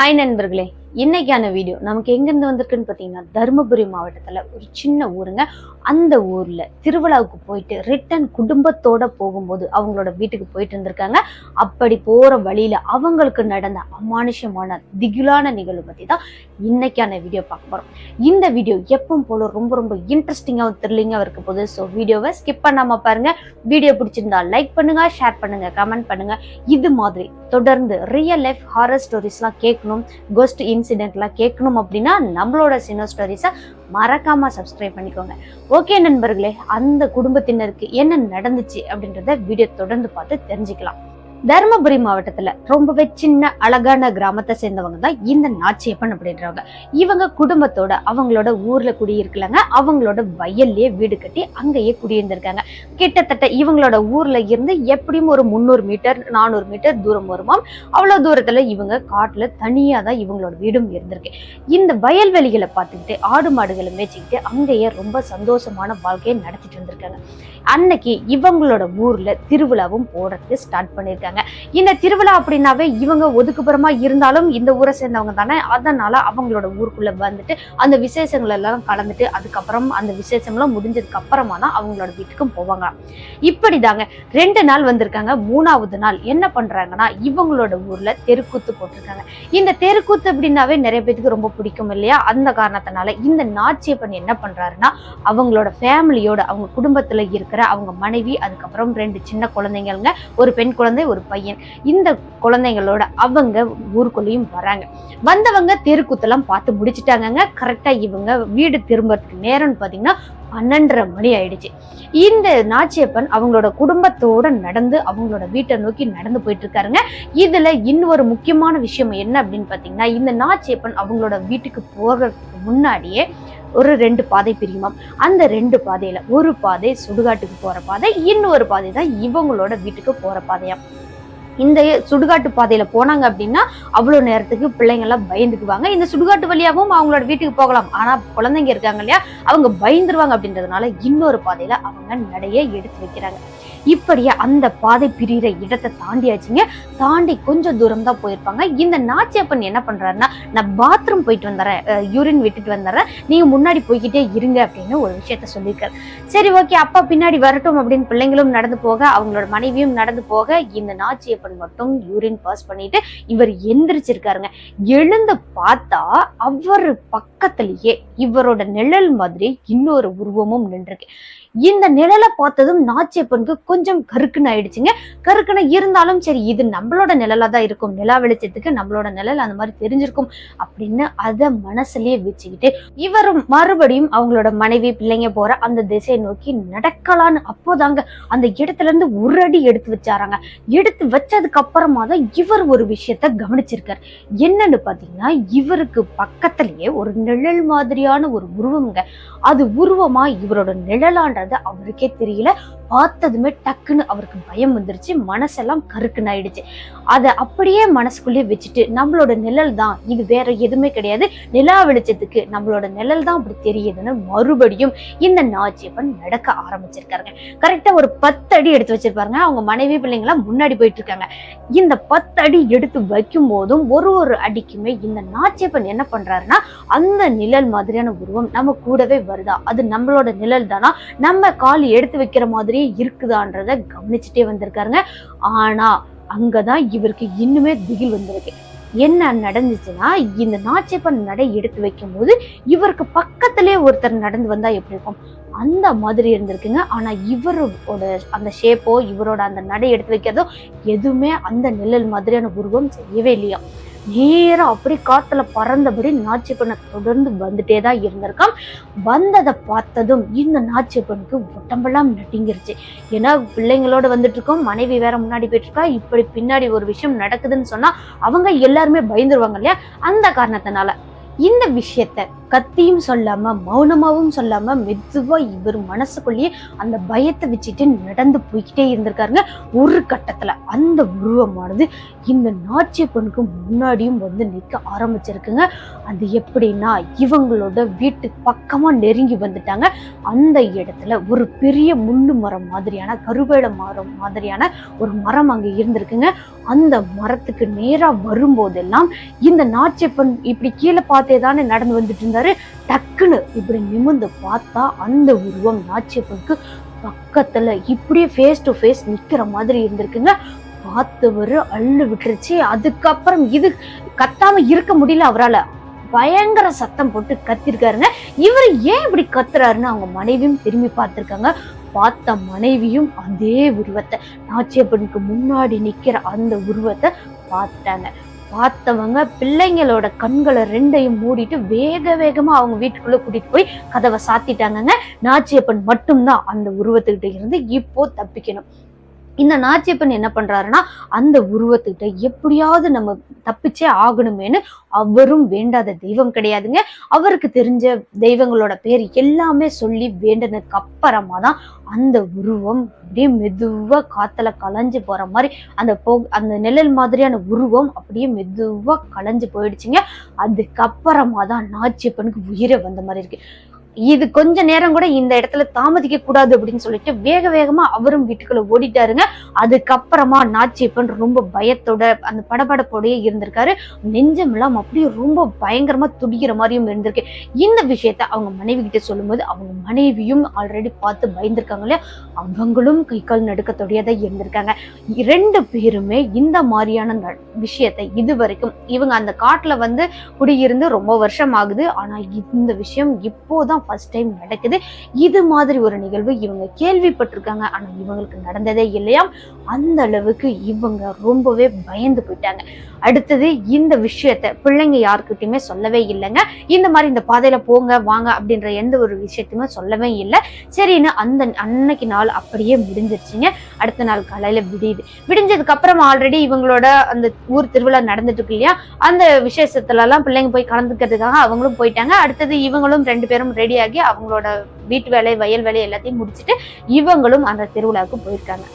Hi நண்பர்களே. இன்னைக்கான video நமக்கு எங்கேருந்து வந்திருக்குன்னு பார்த்தீங்கன்னா தருமபுரி மாவட்டத்தில் ஒரு சின்ன ஊருங்க. அந்த ஊரில் திருவிழாவுக்கு போயிட்டு ரிட்டன் குடும்பத்தோட போகும்போது அவங்களோட வீட்டுக்கு போயிட்டு இருந்திருக்காங்க அப்படி போகிற வழியில் அவங்களுக்கு நடந்த அமானுஷமான திகிலான நிகழ்வு பற்றி தான் இன்னைக்கான வீடியோ பார்க்க போகிறோம் இந்த வீடியோ எப்பவும் போல ரொம்ப ரொம்ப இன்ட்ரெஸ்டிங்காகவும் த்ரில்லிங்காக இருக்க போகுது. ஸோ வீடியோவை ஸ்கிப் பண்ணாமல் பாருங்கள் வீடியோ பிடிச்சிருந்தா லைக் பண்ணுங்கள் ஷேர் பண்ணுங்கள் கமெண்ட் பண்ணுங்கள் இது மாதிரி தொடர்ந்து ரியல் லைஃப் ஹாரர் ஸ்டோரிஸ்லாம் கேட்கணும். கோஸ்ட் இன் இன்சிடெண்ட்லாம் கேட்கணும் அப்படின்னா நம்மளோட சினோ ஸ்டோரிஸை மறக்காம சப்ஸ்கிரைப் பண்ணிக்கோங்க. ஓகே நண்பர்களே அந்த குடும்பத்தினருக்கு என்ன நடந்துச்சு அப்படின்றத வீடியோ தொடர்ந்து பார்த்து தெரிஞ்சுக்கலாம். தருமபுரி மாவட்டத்துல ரொம்பவே சின்ன அழகான கிராமத்தை சேர்ந்தவங்க தான் இந்த நாச்சியப்பன் அப்படின்றவங்க. இவங்க குடும்பத்தோட அவங்களோட ஊர்ல குடியிருக்கலாங்க. அவங்களோட வயல்லையே வீடு கட்டி அங்கேயே குடியிருந்திருக்காங்க. கிட்டத்தட்ட இவங்களோட ஊர்ல இருந்து எப்படியும் ஒரு முந்நூறு மீட்டர் நானூறு மீட்டர் தூரம் வருமாம். அவ்வளவு தூரத்துல இவங்க காட்டுல தனியா தான் இவங்களோட வீடும் இருந்திருக்கு. இந்த வயல்வெளிகளை பார்த்துக்கிட்டு ஆடு மாடுகளை மேய்ச்சிக்கிட்டு அங்கேயே ரொம்ப சந்தோஷமான வாழ்க்கையை நடத்திட்டு இருந்திருக்காங்க. அன்னைக்கு இவங்களோட ஊர்ல திருவிழாவும் போடுறதுக்கு ஸ்டார்ட் பண்ணியிருக்காங்க. இருக்காங்க. இந்த திருவிழா அப்படின்னாவே இவங்க ஒதுக்குப்புறமா இருந்தாலும் இந்த ஊரை சேர்ந்தவங்க தானே. அதனால அவங்களோட ஊருக்குள்ள வந்துட்டு அந்த விசேஷங்கள் எல்லாம் கலந்துட்டு அதுக்கப்புறம் அந்த விசேஷங்களும் முடிஞ்சதுக்கு அப்புறமா தான் அவங்களோட வீட்டுக்கும் போவாங்க. இப்படிதாங்க. ரெண்டு நாள் வந்திருக்காங்க. மூணாவது நாள் என்ன பண்றாங்கன்னா இவங்களோட ஊர்ல தெருக்கூத்து போட்டிருக்காங்க. இந்த தெருக்கூத்து அப்படின்னாவே நிறைய பேத்துக்கு ரொம்ப பிடிக்கும் இல்லையா? அந்த காரணத்தினால இந்த நாச்சியப்பன் என்ன பண்றாருன்னா அவங்களோட ஃபேமிலியோட அவங்க குடும்பத்துல இருக்கிற அவங்க மனைவி அதுக்கப்புறம் ரெண்டு சின்ன குழந்தைங்கங்க ஒரு பெண் குழந்தை ஒரு பையன். இந்த குழந்தைங்களோட அவங்க ஊருக்குள்ளேயும் வராங்க. வந்தவங்க தெருக்கூத்தெல்லாம் பார்த்து முடிச்சிட்டாங்கங்க. கரெக்டாக இவங்க வீடு திரும்புறதுக்கு நேரம்னு பார்த்தீங்கன்னா பன்னெண்டரை மணி ஆயிடுச்சு. இந்த நாச்சியப்பன் அவங்களோட குடும்பத்தோட நடந்து அவங்களோட வீட்டை நோக்கி நடந்து போயிட்டு இருக்காருங்க. இதுல இன்னொரு முக்கியமான விஷயம் என்ன அப்படின்னு பார்த்தீங்கன்னா இந்த நாச்சியப்பன் அவங்களோட வீட்டுக்கு போகிறதுக்கு முன்னாடியே ஒரு ரெண்டு பாதை பிரியுமாம். அந்த ரெண்டு பாதையில ஒரு பாதை சுடுகாட்டுக்கு போற பாதை இன்னொரு பாதை தான் இவங்களோட வீட்டுக்கு போற பாதையாம். இந்த சுடுகாட்டு பாதையில போனாங்க அப்படின்னா அவ்வளவு நேரத்துக்கு பிள்ளைங்க எல்லாம் பயந்துக்குவாங்க. இந்த சுடுகாட்டு வழியாகவும் அவங்களோட வீட்டுக்கு போகலாம். ஆனா குழந்தைங்க இருக்காங்க இல்லையா? அவங்க பயந்துருவாங்க அப்படின்றதுனால இன்னொரு பாதையில அவங்க நடைய எடுத்து வைக்கிறாங்க. இப்படியே அந்த பாதை பிரிகிற இடத்தை தாண்டியாச்சுங்க. தாண்டி கொஞ்சம் தூரம் தான் போயிருப்பாங்க. இந்த நாச்சியப்பன் என்ன பண்றாருன்னா நான் பாத்ரூம் போயிட்டு வந்துடுறேன். யூரின் விட்டுட்டு வந்துடுறேன். நீங்க முன்னாடி போய்கிட்டே இருங்க அப்படின்னு ஒரு விஷயத்த சொல்லியிருக்காரு. சரி ஓகே. அப்பா பின்னாடி வரட்டும் அப்படின்னு பிள்ளைங்களும் நடந்து போக அவங்களோட மனைவியும் நடந்து போக இந்த நாச்சியப்பன் மட்டும் யூரின் பாஸ் பண்ணிட்டு இவர் எந்திரிச்சிருக்காருங்க. எழுந்து பார்த்தா அவர் பக்கத்திலேயே இவரோட நிழல் மாதிரி இன்னொரு உருவமும் நின்றுருக்கு. இந்த நிழலை பார்த்ததும் நாச்சியப்பனுக்கு கொஞ்சம் கருக்குன்னு ஆயிடுச்சுங்க. கருக்குன்னு இருந்தாலும் சரி இது நம்மளோட நிழலா தான் இருக்கும். நிலா வெளிச்சத்துக்கு நம்மளோட நிழல் அந்த மாதிரி தெரிஞ்சிருக்கும் அப்படின்னு அதை மனசுலயே வச்சுக்கிட்டு இவரும் மறுபடியும் அவங்களோட மனைவி பிள்ளைங்க போற அந்த திசையை நோக்கி நடக்கலான்னு அப்போதாங்க அந்த இடத்துல இருந்து ஒரு அடி எடுத்து வச்சாராங்க. எடுத்து வச்சதுக்கு அப்புறமா தான் இவர் ஒரு விஷயத்த கவனிச்சிருக்காரு. என்னன்னு பாத்தீங்கன்னா இவருக்கு பக்கத்திலேயே ஒரு நிழல் மாதிரியான ஒரு உருவம்ங்க. அது உருவமா இவரோட நிழலான்றது அவருக்கே தெரியல. பார்த்ததுமே டக்குன்னு அவருக்கு பயம் வந்துருச்சு. மனசெல்லாம் கருக்குன்னு ஆயிடுச்சு அதை அப்படியே மனசுக்குள்ளேயே வச்சுட்டு நம்மளோட நிழல் தான். இது வேற எதுவுமே கிடையாது. நிலா வெளிச்சத்துக்கு நம்மளோட நிழல் தான் அப்படி தெரியுதுன்னு மறுபடியும் இந்த நாச்சியப்பன் நடக்க ஆரம்பிச்சிருக்காருங்க. கரெக்டா ஒரு பத்து அடி எடுத்து வச்சிருப்பாருங்க. அவங்க மனைவி பிள்ளைங்களாம் முன்னாடி போயிட்டு இருக்காங்க இந்த பத்து அடி எடுத்து வைக்கும் போதும் ஒரு ஒரு அடிக்குமே இந்த நாச்சியப்பன் என்ன பண்றாருன்னா அந்த நிழல் மாதிரியான உருவம் நம்ம கூடவே வருதா? அது நம்மளோட நிழல் தானா? நம்ம கால் எடுத்து வைக்கிற மாதிரி மாதிரியே இருக்குதான்றத கவனிச்சுட்டே வந்திருக்காருங்க. ஆனா அங்கதான் இவருக்கு இன்னுமே திகில் வந்திருக்கு. என்ன நடந்துச்சுன்னா இந்த நாச்சியப்பன் நடை எடுத்து வைக்கும் போது இவருக்கு பக்கத்திலே ஒருத்தர் நடந்து வந்தா எப்படி இருக்கும்? அந்த மாதிரி இருந்திருக்குங்க. ஆனா இவரோட அந்த ஷேப்போ இவரோட அந்த நடை எடுத்து வைக்கிறதோ எதுவுமே அந்த நிழல் மாதிரியான உருவம் செய்யவே இல்லையா? நேராக அப்படி காற்றுல பறந்தபடி நாச்சியப்பனை தொடர்ந்து வந்துட்டே தான் இருந்திருக்கான். வந்ததை பார்த்ததும் இந்த நாச்சியப்பனுக்கு உடம்பெல்லாம் நட்டிங்கிருச்சு ஏன்னா பிள்ளைங்களோட வந்துட்டு இருக்கோம் மனைவி வேற முன்னாடி போயிட்டு இருக்கா இப்படி பின்னாடி ஒரு விஷயம் நடக்குதுன்னு சொன்னா அவங்க எல்லாருமே பயந்துருவாங்க இல்லையா? அந்த காரணத்தினால. இந்த விஷயத்த கத்தியும் சொல்லாம மௌனமாவும் சொல்லாம மெதுவா இவர் மனசுக்குள்ளேயே அந்த பயத்தை வச்சுட்டு நடந்து போய்கிட்டே இருந்திருக்காருங்க. ஒரு கட்டத்துல அந்த உருவமானது இந்த நாச்சிய பெண்ணுக்கு முன்னாடியும் வந்து நிற்க ஆரம்பிச்சிருக்குங்க. அது எப்படின்னா இவங்களோட வீட்டு பக்கமா நெருங்கி வந்துட்டாங்க. அந்த இடத்துல ஒரு பெரிய முள்ளு மரம் மாதிரியான கருவேல மரம் மாதிரியான ஒரு மரம் அங்க இருந்திருக்குங்க. அந்த மரத்துக்கு நேரா வரும்போதெல்லாம் இந்த நாச்சியப்பன் இப்படி கீழே பார்த்து தானே நடந்து வந்துட்டு இருந்தாரு டக்குன்னு இப்படி நிமிர்ந்து பார்த்தா அந்த உருவம் நாச்சியப்பனுக்கு பக்கத்துல இப்படியே ஃபேஸ் டு ஃபேஸ் நிக்கிற மாதிரி இருந்திருக்குங்க. பார்த்தவரு அள்ளு விட்டுருச்சு. அதுக்கப்புறம் இது கத்தாம இருக்க முடியல அவரால. பயங்கர சத்தம் போட்டு கத்திருக்காருங்க. இவர் ஏன் இப்படி கத்துறாருன்னு அவங்க மனைவியும் திரும்பி பார்த்திருக்காங்க. பார்த்த மனைவியும் அதே உருவத்தை நாச்சியப்பனுக்கு முன்னாடி நிக்கிற அந்த உருவத்தை பார்த்துட்டாங்க. பார்த்தவங்க பிள்ளைங்களோட கண்களை ரெண்டையும் மூடிட்டு வேக வேகமா அவங்க வீட்டுக்குள்ள கூட்டிட்டு போய் கதவை சாத்திட்டாங்கங்க. நாச்சியப்பன் மட்டும்தான் அந்த உருவத்துக்கிட்ட இருந்து இப்போ தப்பிக்கணும். இந்த நாச்சியப்பன் என்ன பண்றாருன்னா அந்த உருவத்துக்கிட்ட எப்படியாவது நம்ம தப்பிச்சே ஆகணுமேனு அவரும் வேண்டாத தெய்வம் கிடையாதுங்க. அவருக்கு தெரிஞ்ச தெய்வங்களோட பேர் எல்லாமே சொல்லி வேண்டனதுக்கு அப்புறமா தான் அந்த உருவம் அப்படியே மெதுவாக காத்துல கலைஞ்சு போற மாதிரி அந்த போ அந்த நிழல் மாதிரியான உருவம் அப்படியே மெதுவாக கலைஞ்சு போயிடுச்சுங்க. அதுக்கப்புறமா தான் நாச்சியப்பனுக்கு உயிரை வந்த மாதிரி இருக்கு. இது கொஞ்ச நேரம் கூட இந்த இடத்துல தாமதிக்க கூடாது அப்படின்னு சொல்லிட்டு வேக வேகமா அவரும் வீட்டுக்குள்ள ஓடிட்டாருங்க. அதுக்கப்புறமா நாச்சியப்பன் ரொம்ப பயத்தோட அந்த படபடப்போடயே இருந்திருக்காரு. நெஞ்சமெல்லாம் அப்படியே ரொம்ப பயங்கரமா துடிக்கிற மாதிரியும் இருந்திருக்கு. இந்த விஷயத்த அவங்க மனைவி கிட்ட சொல்லும்போது அவங்க மனைவியும் ஆல்ரெடி பார்த்து பயந்திருக்காங்க இல்லையா? அவங்களும் கை கால் நடுக்கத்தோடயே தான் இருந்திருக்காங்க. ரெண்டு பேருமே இந்த மாதிரியான ந- விஷயத்தை இது வரைக்கும் இவங்க அந்த காட்டுல வந்து குடியிருந்து ரொம்ப வருஷம் ஆகுது. ஆனா இந்த விஷயம் இப்போதான் ஃபர்ஸ்ட் டைம் நடக்குது. இது மாதிரி ஒரு நிகழ்வு இவங்க கேள்விப்பட்டிருக்காங்க. ஆனா இவங்களுக்கு நடந்ததே இல்லையாம். அந்த அளவுக்கு இவங்க ரொம்பவே பயந்து போயிட்டாங்க. அடுத்தது இந்த விஷயத்த பிள்ளைங்க யாருக்கிட்டையுமே சொல்லவே இல்லைங்க. இந்த மாதிரி இந்த பாதையில போங்க வாங்க அப்படின்ற எந்த ஒரு விஷயத்தையுமே சொல்லவே இல்லை. சரின்னு அந்த அன்னைக்கு நாள் அப்படியே முடிஞ்சிருச்சுங்க. அடுத்த நாள் காலையில விடியுது. விடிஞ்சதுக்கு அப்புறம் ஆல்ரெடி இவங்களோட அந்த ஊர் திருவிழா நடந்துட்டு இருக்கு இல்லையா? அந்த விசேஷத்துல எல்லாம் பிள்ளைங்க போய் கலந்துக்கிறதுக்காக அவங்களும் போயிட்டாங்க. அடுத்தது இவங்களும் ரெண்டு பேரும் ரெடியாகி அவங்களோட வீட்டு வேலை வயல் வேலை எல்லாத்தையும் முடிச்சுட்டு இவங்களும் அந்த திருவிழாவுக்கு போயிருக்காங்க.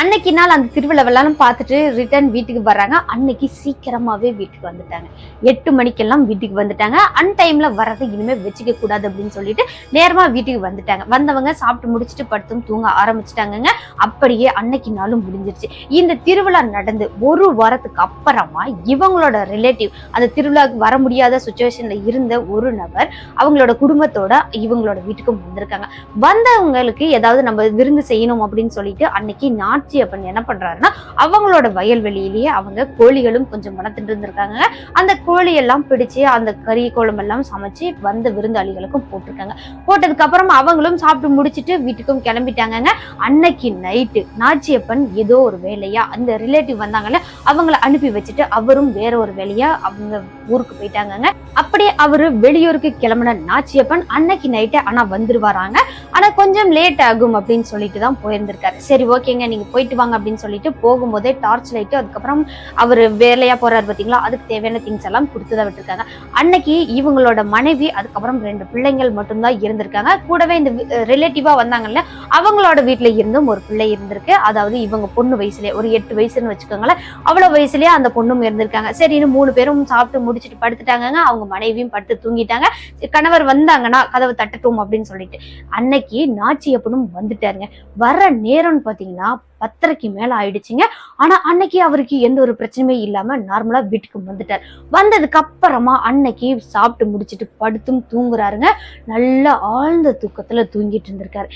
அன்னைக்கு நாள் அந்த திருவிழாவெல்லாம் பார்த்துட்டு ரிட்டர்ன் வீட்டுக்கு வர்றாங்க. அன்னைக்கு சீக்கிரமாவே வீட்டுக்கு வந்துட்டாங்க. எட்டு மணிக்கெல்லாம் வீட்டுக்கு வந்துட்டாங்க. அன் டைம்ல வரதை இனிமேல் வச்சுக்க கூடாது அப்படின்னு சொல்லிட்டு நேரமா வீட்டுக்கு வந்துட்டாங்க. வந்தவங்க சாப்பிட்டு முடிச்சுட்டு படுத்தும் தூங்க ஆரம்பிச்சிட்டாங்கங்க. அப்படியே அன்னைக்கு நாளும் முடிஞ்சிருச்சு. இந்த திருவிழா நடந்து ஒரு வாரத்துக்கு அப்புறமா இவங்களோட ரிலேட்டிவ் அந்த திருவிழாவுக்கு வர முடியாத சுச்சுவேஷன்ல இருந்த ஒரு நபர் அவங்களோட குடும்பத்தோட இவங்களோட வீட்டுக்கும் வந்திருக்காங்க. வந்தவங்களுக்கு ஏதாவது நம்ம விருந்து செய்யணும் அப்படின்னு சொல்லிட்டு அன்னைக்கு நாச்சியப்பன் என்ன பண்றாருன்னா அவங்களோட வயல்வெளியிலேயே அவங்க கோழிகளும் கொஞ்சம் வளர்த்துட்டு இருந்திருக்காங்க அந்த கோழி எல்லாம் பிடிச்சு அந்த கறி குழம்பு எல்லாம் சமைச்சு வந்த விருந்தாளிகளுக்கும் போட்டிருக்காங்க. போட்டதுக்கு அப்புறம் அவங்களும் சாப்பிட்டு முடிச்சிட்டு வீட்டுக்கும் கிளம்பிட்டாங்க அன்னைக்கு நைட்டு நாச்சியப்பன் ஏதோ ஒரு வேலையா அந்த ரிலேட்டிவ் வந்தாங்கல்ல அவங்கள அனுப்பி வச்சுட்டு அவரும் வேற ஒரு வேலையா அவங்க ஊருக்கு போயிட்டாங்க அப்படியே அவரு வெளியூருக்கு கிளம்பின நாச்சியப்பன் அன்னைக்கு நைட்டு ஆனா வந்துருவாராங்க. ஆனா கொஞ்சம் லேட் ஆகும் அப்படின்னு சொல்லிட்டு தான் போயிருந்திருக்காரு. சரி ஓகேங்க நீங்க போயிட்டு வாங்க அப்படின்னு சொல்லிட்டு போகும்போதே டார்ச் லைட்டு அதுக்கப்புறம் அவர் வேலையா போறாரு பார்த்தீங்களா அதுக்கு தேவையான திங்ஸ் எல்லாம் கொடுத்துதான் விட்டுருக்காங்க. அன்னைக்கு இவங்களோட மனைவி அதுக்கப்புறம் ரெண்டு பிள்ளைங்கள் மட்டும்தான் இருந்திருக்காங்க. கூடவே இந்த ரிலேட்டிவா வந்தாங்கல்ல அவங்களோட வீட்டில் இருந்தும் ஒரு பிள்ளை இருந்திருக்கு. அதாவது இவங்க பொண்ணு வயசுலயே ஒரு எட்டு வயசுன்னு வச்சுக்கோங்களேன் அவ்வளவு வயசுலயே அந்த பொண்ணும் இருந்திருக்காங்க. சரின்னு மூணு பேரும் சாப்பிட்டு முடிச்சிட்டு படுத்துட்டாங்கங்க. அவங்க மனைவியும் படுத்து தூங்கிட்டாங்க. கணவர் வந்தாங்கன்னா கதவை தட்டட்டும் அப்படின்னு சொல்லிட்டு அன்னைக்கு நாச்சியப்பனும் வந்துட்டாருங்க. வர நேரம்னு பாத்தீங்கன்னா பத்தரைக்கு மேல ஆயிடுச்சுங்க. ஆனா அன்னைக்கு அவருக்கு எந்த ஒரு பிரச்சனையுமே இல்லாம நார்மலா வீட்டுக்கு வந்துட்டார். வந்ததுக்கு அப்புறமா அன்னைக்கு சாப்பிட்டு முடிச்சிட்டு படுத்தும் தூங்குறாருங்க. நல்லா ஆழ்ந்த தூக்கத்துல தூங்கிட்டு இருந்திருக்காரு.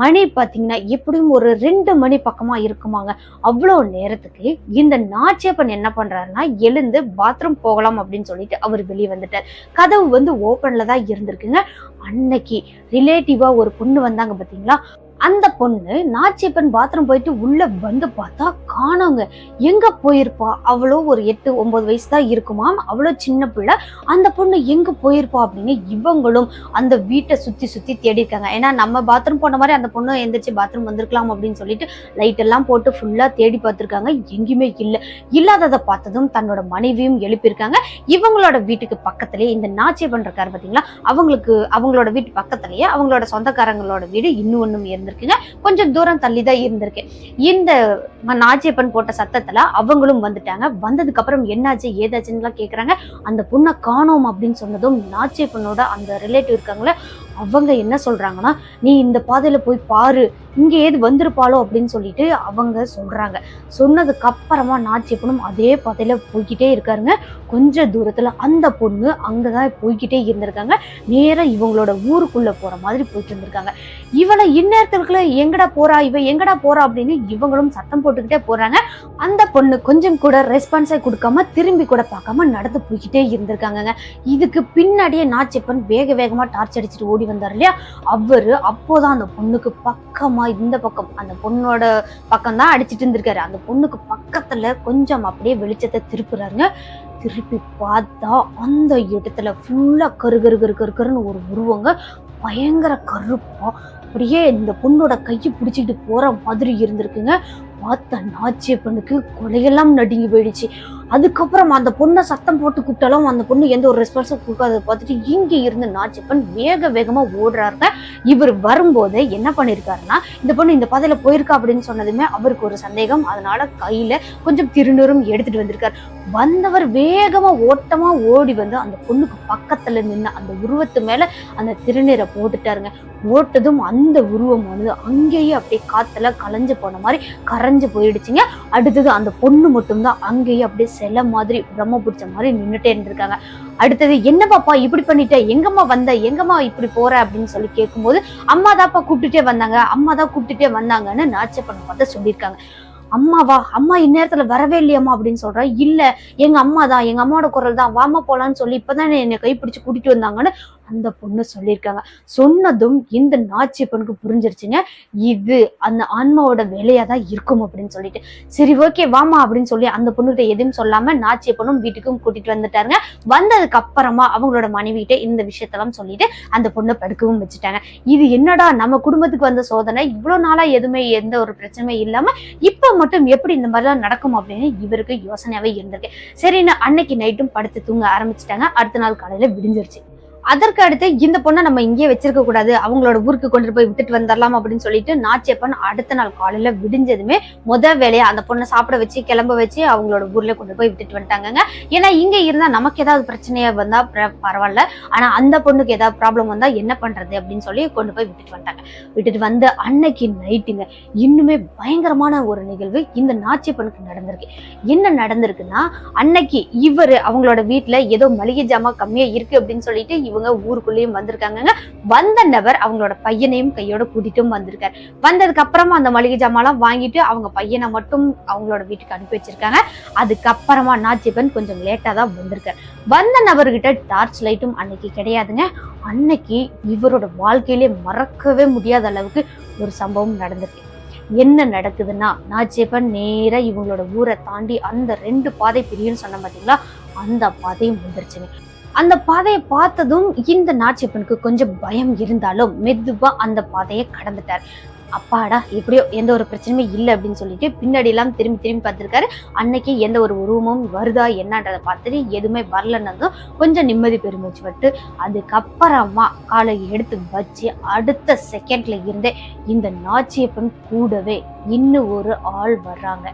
மணி பாத்தீங்கன்னா எப்படியும் ஒரு ரெண்டு மணி பக்கமா இருக்குமாங்க. அவ்வளோ நேரத்துக்கு இந்த நாச்சியப்பன் என்ன பண்றாருன்னா எழுந்து பாத்ரூம் போகலாம் அப்படின்னு சொல்லிட்டு அவர் வெளியே வந்துட்டார். கதவு வந்து ஓப்பன்ல தான் இருந்திருக்குங்க. அன்னைக்கு ரிலேட்டிவா ஒரு பொண்ணு வந்தாங்க பாத்தீங்களா? அந்த பொண்ணு நாச்சியப்பன் பாத்ரூம் போயிட்டு உள்ள வந்து பார்த்தா காணோங்க. எங்க போயிருப்பா? அவ்வளோ ஒரு எட்டு ஒன்பது வயசு தான் இருக்குமாம். அவ்வளோ சின்ன பிள்ளை. அந்த பொண்ணு எங்க போயிருப்பா அப்படின்னு இவங்களும் அந்த வீட்டை சுத்தி சுத்தி தேடி இருக்காங்க. ஏன்னா நம்ம பாத்ரூம் போன மாதிரி அந்த பொண்ணு எந்திரிச்சு பாத்ரூம் வந்திருக்கலாம் அப்படின்னு சொல்லிட்டு லைட் எல்லாம் போட்டு ஃபுல்லா தேடி பார்த்துருக்காங்க. எங்கேயுமே இல்லை. இல்லாததை பார்த்ததும் தன்னோட மனைவியும் எழுப்பியிருக்காங்க. இவங்களோட வீட்டுக்கு பக்கத்துலேயே இந்த நாச்சியப்பன் இருக்காரு பார்த்தீங்களா? அவங்களுக்கு அவங்களோட வீட்டு பக்கத்துலேயே அவங்களோட சொந்தக்காரங்களோட வீடு இன்னும் ஒன்றும் இருந்திருக்கு. இருந்திருக்குங்க. கொஞ்சம் தூரம் தள்ளி தான் இருந்திருக்கு இந்த ம- நாச்சியப்பன் போட்ட சத்தத்துல அவங்களும் வந்துட்டாங்க. வந்ததுக்கு அப்புறம் என்னாச்சு ஏதாச்சுன்னு கேக்குறாங்க. அந்த பொண்ணை காணோம் அப்படின்னு சொன்னதும் நாச்சியப்பனோட அந்த ரிலேட்டிவ் இருக்காங்களே அவங்க என்ன சொல்றாங்கன்னா நீ இந்த பாதையில் போய் பாரு இங்க ஏது வந்திருப்பாளோ அப்படின்னு சொல்லிட்டு அவங்க சொல்றாங்க. சொன்னதுக்கு அப்புறமா நாச்சியப்பனும் அதே பாதையில போய்கிட்டே இருக்காருங்க. கொஞ்ச தூரத்துல அந்த பொண்ணு அங்கதான் போய்கிட்டே இருந்திருக்காங்க. நேரா இவங்களோட ஊருக்குள்ள போற மாதிரி போயிட்டு இருந்திருக்காங்க. இவளை இந்நேரத்துக்குள்ள எங்கடா போறா இவ எங்கடா போறா அப்படின்னு இவங்களும் சத்தம் போட்டுக்கிட்டே போறாங்க. அந்த பொண்ணு கொஞ்சம் கூட ரெஸ்பான்ஸை கொடுக்காம திரும்பி கூட பார்க்காம நடந்து போய்கிட்டே இருந்திருக்காங்கங்க. இதுக்கு பின்னாடியே நாச்சியப்பன் வேக வேகமா டார்ச் அடிச்சுட்டு ஓடி வந்தார் இல்லையா? அவரு அப்போதான் அந்த பொண்ணுக்கு பக்கமா இந்த பக்கம் அந்த பொண்ணோட பக்கம் தான் அடிச்சிட்டு இருந்திருக்காரு. அந்த பொண்ணுக்கு பக்கத்துல கொஞ்சம் அப்படியே வெளிச்சத்தை திருப்புறாருங்க. திருப்பி பார்த்தா அந்த இடத்துல ஃபுல்லா கரு கரு கரு கரு கருன்னு ஒரு உருவங்க பயங்கர கருப்பா அப்படியே இந்த பொண்ணோட கையை பிடிச்சிக்கிட்டு போற மாதிரி இருந்திருக்குங்க. பார்த்த நாச்சியப்பனுக்கு கொலையெல்லாம் நடுங்கி போயிடுச்சு. அதுக்கப்புறம் அந்த பொண்ணை சத்தம் போட்டு கூப்பிட்டாலும் அந்த பொண்ணு எந்த ஒரு ரெஸ்பான்ஸும் கொடுக்காத பார்த்துட்டு இங்கே இருந்து நாச்சியப்பன் வேக வேகமாக ஓடுறாருங்க. இவர் வரும்போது என்ன பண்ணியிருக்காருன்னா இந்த பொண்ணு இந்த பதையில் போயிருக்கா அப்படின்னு சொன்னதுமே அவருக்கு ஒரு சந்தேகம். அதனால கையில் கொஞ்சம் திருநூறும் எடுத்துட்டு வந்திருக்கார். வந்தவர் வேகமாக ஓட்டமாக ஓடி வந்து அந்த பொண்ணுக்கு பக்கத்தில் நின்று அந்த உருவத்து மேலே அந்த திருநீரை போட்டுட்டாருங்க. போட்டதும் அந்த உருவம் வந்து அங்கேயே அப்படியே காத்துல கலைஞ்சு போன மாதிரி கரைஞ்சு போயிடுச்சுங்க. அடுத்தது அந்த பொண்ணு மட்டும்தான் அங்கேயே அப்படியே சிலை மாதிரி பிரம்ம பிடிச்ச மாதிரி நின்றுட்டே இருந்திருக்காங்க. அடுத்தது என்ன பாப்பா இப்படி பண்ணிட்ட? எங்கம்மா வந்த? எங்கம்மா இப்படி போற? அப்படின்னு சொல்லி கேட்கும்போது அம்மா தாப்பா கூப்பிட்டுட்டே வந்தாங்க. அம்மா தான் கூப்பிட்டுட்டே வந்தாங்கன்னு நாச்சப்பன் பார்த்து சொல்லியிருக்காங்க. அம்மாவா? அம்மா இந்நேரத்துல வரவே இல்லையம்மா அப்படின்னு சொல்றா. இல்ல எங்க அம்மா தான் எங்க அம்மாவோட குரல் தான் வாமா போலான்னு சொல்லி இப்பதான் என்னை கைப்பிடிச்சு கூட்டிட்டு வந்தாங்கன்னு அந்த பொண்ணு சொல்லியிருக்காங்க. சொன்னதும் இந்த நாச்சியப்பனுக்கு புரிஞ்சிருச்சுங்க. இது அந்த ஆன்மாவோட வேலையா தான் இருக்கும் அப்படின்னு சொல்லிட்டு. சரி ஓகே வாமா அப்படின்னு சொல்லி அந்த பொண்ணுகிட்ட எதுவும் சொல்லாம நாச்சியப்பனும் வீட்டுக்கும் கூட்டிட்டு வந்துட்டாருங்க வந்ததுக்கு அப்புறமா அவங்களோட மனைவிகிட்ட இந்த விஷயத்தெல்லாம் சொல்லிட்டு அந்த பொண்ணை படுக்கவும் வச்சுட்டாங்க. இது என்னடா நம்ம குடும்பத்துக்கு வந்த சோதனை? இவ்வளவு நாளா எதுவுமே எந்த ஒரு பிரச்சனையும் இல்லாம இப்ப மட்டும் எப்படி இந்த மாதிரிலாம் நடக்கும் அப்படின்னு இவருக்கு யோசனையாவே இருந்திருக்கு. சரின்னு அன்னைக்கு நைட்டும் படுத்து தூங்க ஆரம்பிச்சிட்டாங்க. அடுத்த நாள் காலையில விடிஞ்சிருச்சு. அதற்கு அடுத்து இந்த பொண்ணை நம்ம இங்கேயே வச்சிருக்க கூடாது. அவங்களோட ஊருக்கு கொண்டு போய் விட்டுட்டு வந்துடலாம் அப்படின்னு சொல்லிட்டு நாச்சியப்பன் அடுத்த நாள் காலையில விடிஞ்சதுமே முத வேலையை அந்த பொண்ணை சாப்பிட வச்சு கிளம்ப வச்சு அவங்களோட ஊர்ல கொண்டு போய் விட்டுட்டு வந்துட்டாங்க ஏன்னா இங்க இருந்தா நமக்கு ஏதாவது பிரச்சனையா வந்தா பரவாயில்ல. ஆனா அந்த பொண்ணுக்கு ஏதாவது ப்ராப்ளம் வந்தா என்ன பண்றது அப்படின்னு சொல்லி கொண்டு போய் விட்டுட்டு வந்துட்டாங்க. விட்டுட்டு வந்த அன்னைக்கு நைட்டுங்க. இன்னுமே பயங்கரமான ஒரு நிகழ்வு இந்த நாச்சியப்பனுக்கு நடந்திருக்கு. என்ன நடந்திருக்குன்னா அன்னைக்கு இவரு அவங்களோட வீட்டுல ஏதோ மளிகை ஜாமா கம்மியா இருக்கு அப்படின்னு சொல்லிட்டு இவங்க ஊருக்குள்ளேயும் வந்திருக்காங்க வந்த நபர் அவங்களோட பையனையும் கையோட கூட்டிட்டும் வந்திருக்காரு. வந்ததுக்கு அப்புறமா அந்த மளிகை ஜாமான்லாம் வாங்கிட்டு அவங்க பையனை மட்டும் அவங்களோட வீட்டுக்கு அனுப்பி வச்சிருக்காங்க. அதுக்கப்புறமா நாச்சிபன் கொஞ்சம் லேட்டா தான் வந்திருக்காரு. வந்த நபர்கிட்ட டார்ச் லைட்டும் அன்னைக்கு கிடையாதுங்க. அன்னைக்கு இவரோட வாழ்க்கையிலே மறக்கவே முடியாத அளவுக்கு ஒரு சம்பவம் நடந்திருக்கு. என்ன நடக்குதுன்னா நாச்சியப்பன் நேராக இவங்களோட ஊரை தாண்டி அந்த ரெண்டு பாதை பிரியும்னு சொன்ன பாத்தீங்களா? அந்த பாதையும் வந்துருச்சுங்க. அந்த பாதையை பார்த்ததும் இந்த நாச்சியப்பனுக்கு கொஞ்சம் பயம் இருந்தாலும் மெதுவா அந்த பாதையை கடந்துட்டார். அப்பாடா எப்படியோ எந்த ஒரு பிரச்சனையுமே இல்லை அப்படின்னு சொல்லிட்டு பின்னாடி எல்லாம் திரும்பி திரும்பி பார்த்துருக்காரு. அன்னைக்கு எந்த ஒரு உருவமும் வருதா என்னன்றதை பார்த்துட்டு எதுவுமே வரலன்னதும் கொஞ்சம் நிம்மதி பெருமிச்சு விட்டு அதுக்கப்புறமா காலை எடுத்து வச்சு அடுத்த செகண்ட்ல இருந்தே இந்த நாச்சியப்பன் கூடவே இன்னும் ஒரு ஆள் வர்றாங்க.